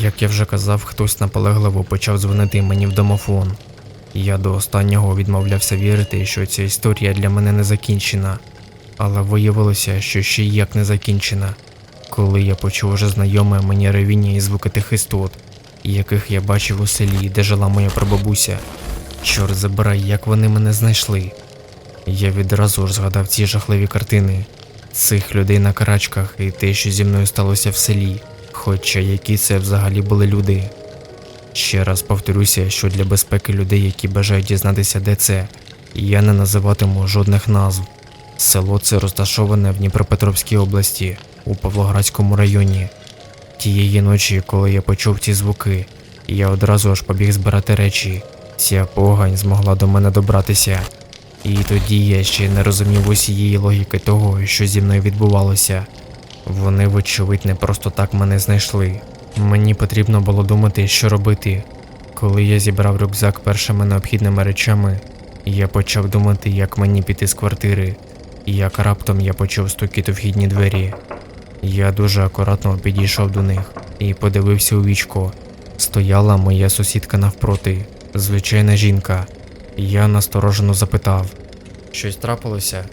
Як я вже казав, хтось наполегливо почав дзвонити мені в домофон. Я до останнього відмовлявся вірити, що ця історія для мене не закінчена, але виявилося, що ще як не закінчена, коли я почув уже знайоме мені ревіння і звуки тих істот, яких я бачив у селі, де жила моя прабабуся. Чорт забирай, як вони мене знайшли. Я відразу ж згадав ці жахливі картини, цих людей на карачках і те, що зі мною сталося в селі, хоча які це взагалі були люди. Ще раз повторюся, що для безпеки людей, які бажають дізнатися, де це, я не називатиму жодних назв. Село це розташоване в Дніпропетровській області, у Павлоградському районі. Тієї ночі, коли я почув ці звуки, я одразу ж побіг збирати речі. Ця погань змогла до мене добратися. І тоді я ще не розумів усієї логіки того, що зі мною відбувалося. Вони, вочевидь, не просто так мене знайшли. Мені потрібно було думати, що робити. Коли я зібрав рюкзак першими необхідними речами, я почав думати, як мені піти з квартири, як раптом я почув стукіт у вхідні двері. Я дуже акуратно підійшов до них і подивився у вічко. Стояла моя сусідка навпроти, звичайна жінка. Я насторожено запитав: щось трапилося?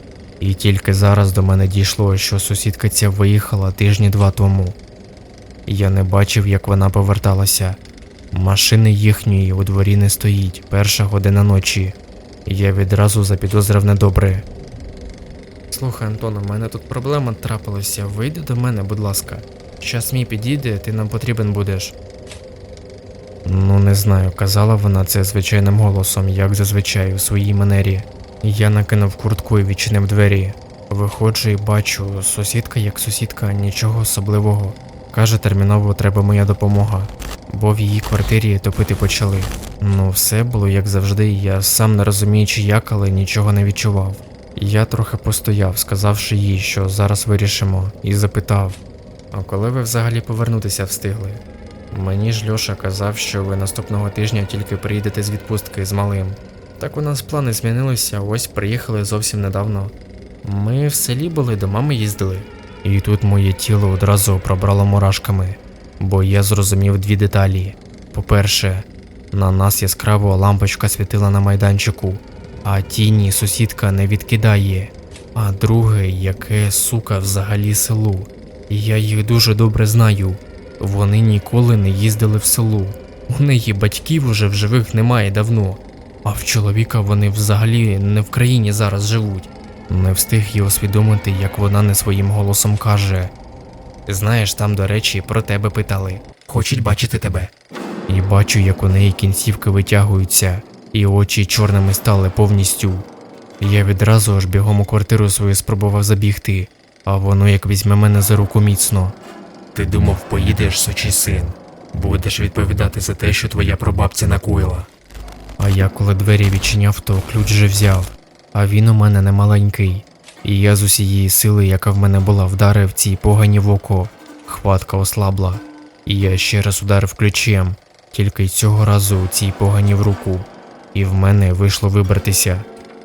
І тільки зараз до мене дійшло, що сусідка ця виїхала тижні два тому. Я не бачив, як вона поверталася. Машини їхньої у дворі не стоїть, перша година ночі. Я відразу запідозрив недобре. Слухай, Антон, у мене тут проблема трапилася. Вийди до мене, будь ласка. Щас мій підійде, ти нам потрібен будеш. Ну, не знаю, казала вона це звичайним голосом, як зазвичай у своїй манері. Я накинув куртку і відчинив двері. Виходжу і бачу, сусідка як сусідка, нічого особливого. Каже, терміново треба моя допомога, бо в її квартирі топити почали. Ну, все було як завжди, я сам не розуміючи як, але нічого не відчував. Я трохи постояв, сказавши їй, що зараз вирішимо, і запитав: А коли ви взагалі повернутися встигли? Мені ж Льоша казав, що ви наступного тижня тільки приїдете з відпустки з малим. Так у нас плани змінилися, ось приїхали зовсім недавно. Ми в селі були, до мами їздили. І тут моє тіло одразу пробрало мурашками, бо я зрозумів дві деталі. По-перше, на нас яскраво лампочка світила на майданчику, а тіні сусідка не відкидає. А друге, яке сука взагалі село. Я їх дуже добре знаю. Вони ніколи не їздили в село. У неї батьків уже в живих немає давно. А в чоловіка вони взагалі не в країні зараз живуть. Не встиг я усвідомити, як вона не своїм голосом каже: Знаєш, там, до речі, про тебе питали. Хочуть бачити тебе. І бачу, як у неї кінцівки витягуються, і очі чорними стали повністю. Я відразу аж бігом у квартиру свою спробував забігти, а воно як візьме мене за руку міцно. Ти думав, поїдеш, сучий син, будеш відповідати за те, що твоя прабабця накоїла. А я коли двері відчиняв, то ключ вже взяв, а він у мене не маленький. І я з усієї сили, яка в мене була, вдарив цій погані в око. Хватка ослабла. І я ще раз ударив ключем, тільки цього разу цій погані в руку. І в мене вийшло вибратися.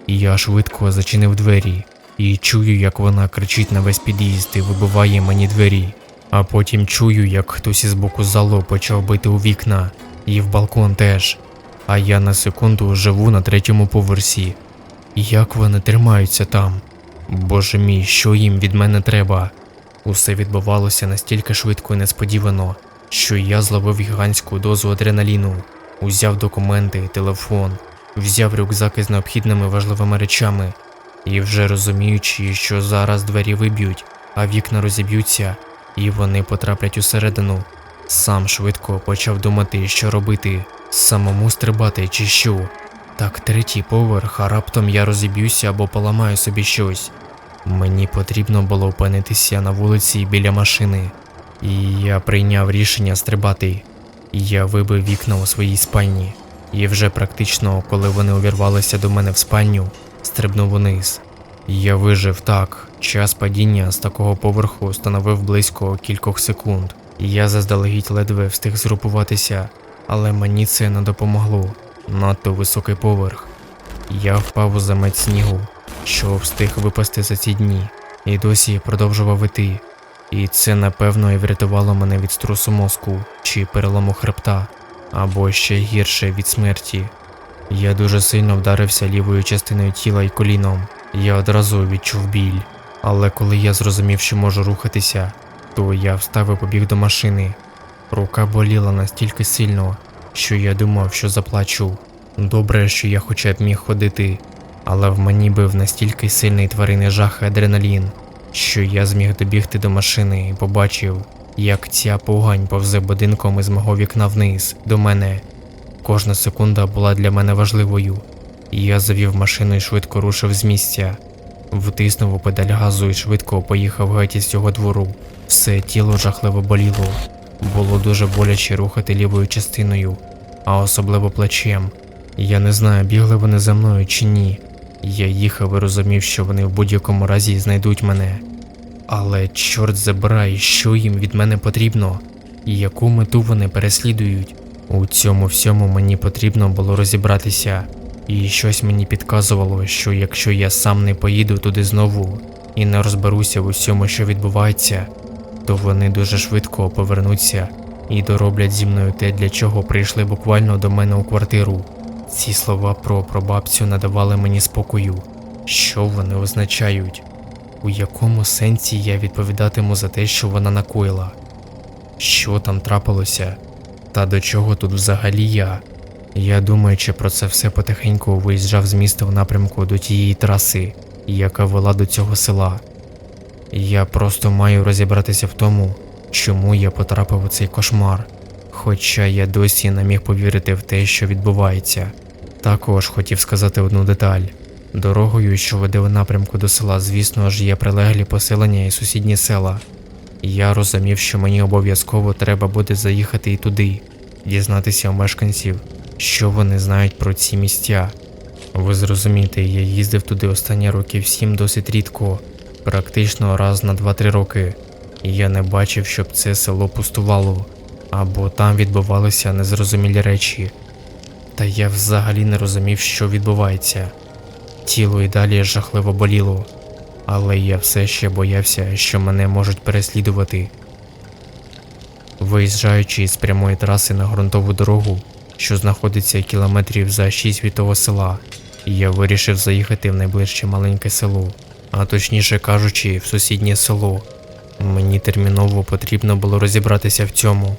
І я швидко зачинив двері. І чую, як вона кричить на весь під'їзд і вибиває мені двері. А потім чую, як хтось із боку залу почав бити у вікна, і в балкон теж. А я на секунду живу на третьому поверсі. Як вони тримаються там? Боже мій, що їм від мене треба? Усе відбувалося настільки швидко і несподівано, що я зловив гігантську дозу адреналіну, узяв документи, телефон, взяв рюкзак із необхідними важливими речами і вже розуміючи, що зараз двері виб'ють, а вікна розіб'ються, і вони потраплять усередину, сам швидко почав думати, що робити, самому стрибати чи що. Так, третій поверх, а раптом я розіб'юся або поламаю собі щось. Мені потрібно було опинитися на вулиці біля машини, і я прийняв рішення стрибати. Я вибив вікна у своїй спальні, і вже практично, коли вони увірвалися до мене в спальню, стрибнув униз. Я вижив так, час падіння з такого поверху становив близько кількох секунд. Я заздалегідь ледве встиг згрупуватися, але мені це не допомогло. Надто високий поверх. Я впав у замет снігу, що встиг випасти за ці дні, і досі продовжував іти. І це напевно і врятувало мене від струсу мозку чи перелому хребта, або ще гірше від смерті. Я дуже сильно вдарився лівою частиною тіла і коліном. Я одразу відчув біль. Але коли я зрозумів, що можу рухатися, то я встав і побіг до машини. Рука боліла настільки сильно, що я думав, що заплачу. Добре, що я хоча б міг ходити, але в мені бив настільки сильний тваринний жах і адреналін, що я зміг добігти до машини і побачив, як ця погань повзе будинком із мого вікна вниз до мене. Кожна секунда була для мене важливою. Я завів машину і швидко рушив з місця. Втиснув у педаль газу і швидко поїхав геть із цього двору. Все тіло жахливо боліло. Було дуже боляче рухати лівою частиною, а особливо плечем. Я не знаю, бігли вони за мною чи ні. Я їхав і розумів, що вони в будь-якому разі знайдуть мене. Але чорт забирай, що їм від мене потрібно, і яку мету вони переслідують. У цьому всьому мені потрібно було розібратися, і щось мені підказувало, що якщо я сам не поїду туди знову і не розберуся в усьому, що відбувається, то вони дуже швидко повернуться і дороблять зі мною те, для чого прийшли буквально до мене у квартиру. Ці слова про прабабцю надавали мені спокою. Що вони означають? У якому сенсі я відповідатиму за те, що вона накоїла? Що там трапилося? Та до чого тут взагалі я? Я думаючи про це все потихеньку виїжджав з міста в напрямку до тієї траси, яка вела до цього села. Я просто маю розібратися в тому, чому я потрапив у цей кошмар, хоча я досі не міг повірити в те, що відбувається. Також хотів сказати одну деталь. Дорогою, що веде в напрямку до села, звісно ж, є прилеглі поселення і сусідні села. Я розумів, що мені обов'язково треба буде заїхати і туди, дізнатися у мешканців, що вони знають про ці місця. Ви зрозумієте, я їздив туди останні років сім досить рідко, практично раз на 2-3 роки, і я не бачив, щоб це село пустувало, або там відбувалися незрозумілі речі. Та я взагалі не розумів, що відбувається. Тіло і далі жахливо боліло, але я все ще боявся, що мене можуть переслідувати. Виїжджаючи з прямої траси на ґрунтову дорогу, що знаходиться кілометрів за 6 від того села, я вирішив заїхати в найближче маленьке село, а точніше кажучи, в сусіднє село. Мені терміново потрібно було розібратися в цьому.